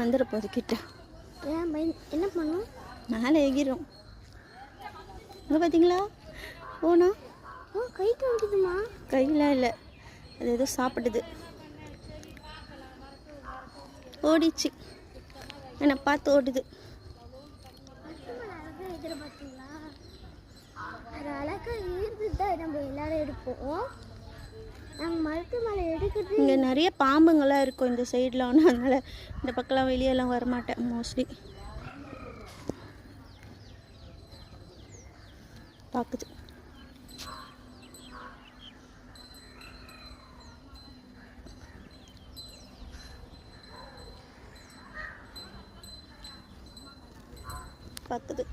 வந்துட போகுது கிட்ட. ஏன் பய என்ன பண்ணும் மேலே எகிரும் இங்கே பார்த்தீங்களா போனா? ஓ கை காமிக்குதுமா கையெலாம் இல்லை. அது ஏதோ சாப்பிடுது ஓடிச்சு. என்னை பார்த்து ஓடுது. அழகாக ஈர்த்து தான் நம்ம எல்லாரும் எடுப்போம் இங்கே நிறைய பாம்புங்கள்லாம் இருக்கும் இந்த சைடில் ஒன்று அதனால் இந்த பக்கம்லாம் வெளியெல்லாம் வரமாட்டேன் மோஸ்ட்லி பார்க்குது பார்க்குது